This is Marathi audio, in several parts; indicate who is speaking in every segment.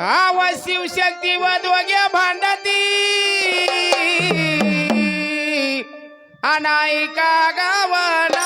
Speaker 1: आव शिवशक्ती व दोघे भांडती. अनायिका गावन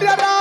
Speaker 1: Hare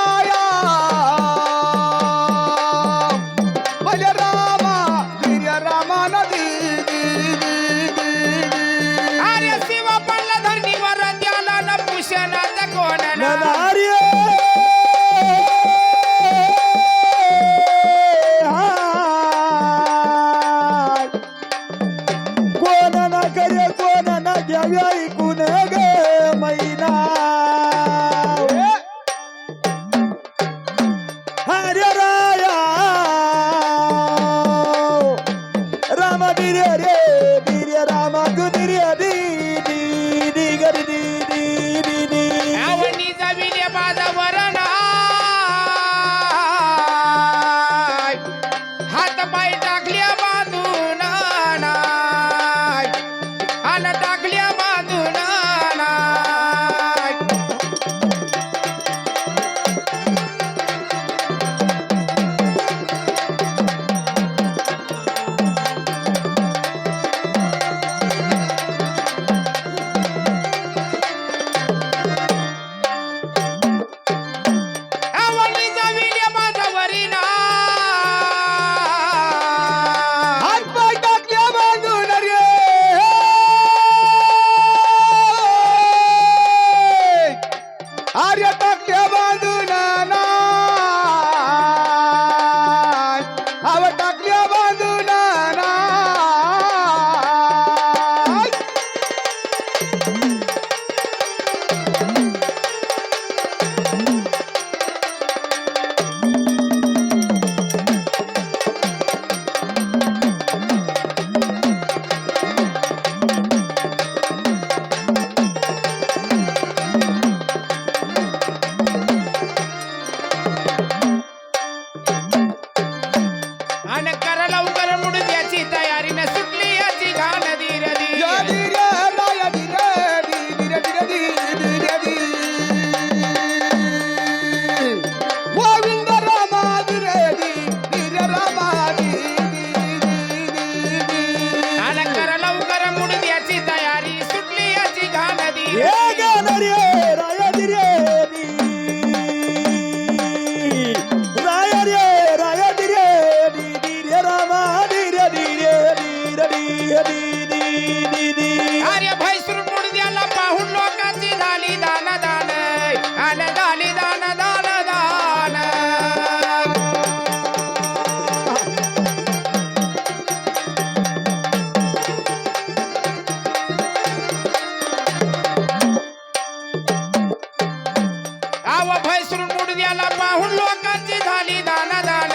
Speaker 1: म्हैसूर मुडद्याला पाहून लोकांची झाली दान दान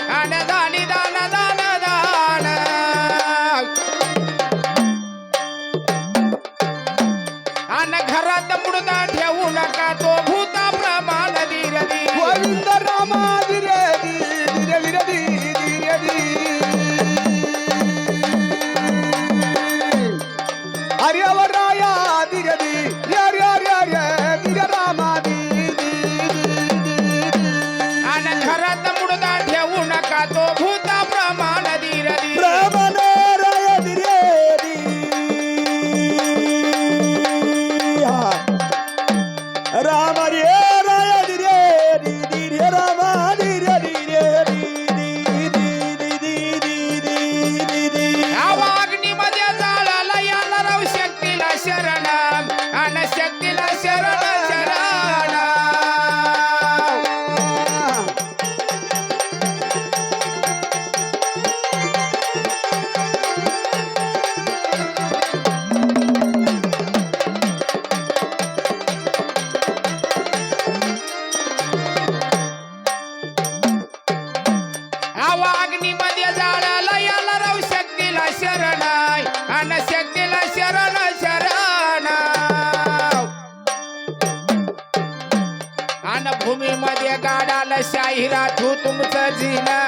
Speaker 1: दान झाली दान दान. दान आन घरात मुडदा राठू तुमचं जिना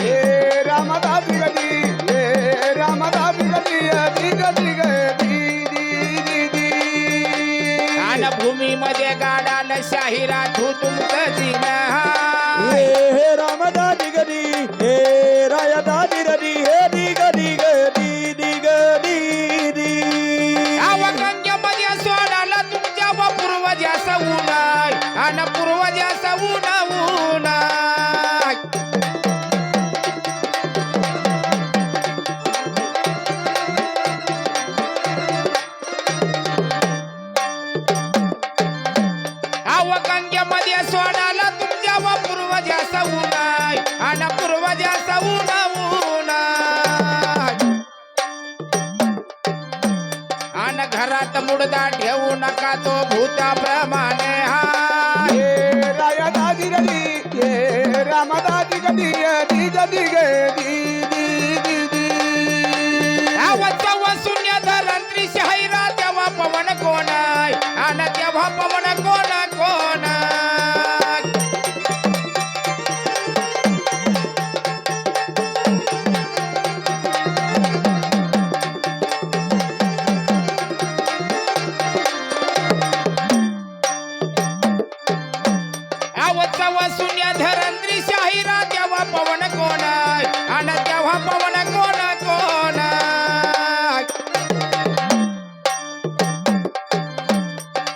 Speaker 2: हे रामदा बिगदी हे रामदा बिगदी बिगदी दी दी
Speaker 1: भूमीमध्ये गाडाल शाही राठू तुम तेव्हा सुन्या धरंद्री शाहिरा तेव्हा पवन कोण आणि तेव्हा पवन कोण कोण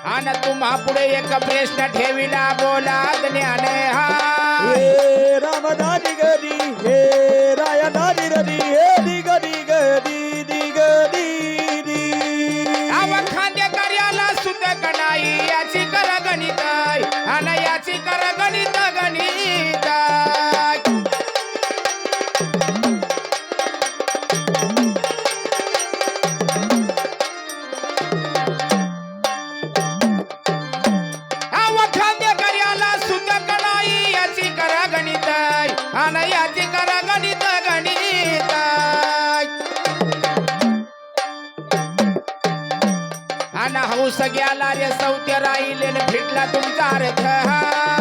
Speaker 1: आणि तुम्हा पुढे एक प्रश्न ठेविला बोला ज्ञान हा गेला रे सौत्य राहिले भेटला तुमचा अर्थ.
Speaker 2: हा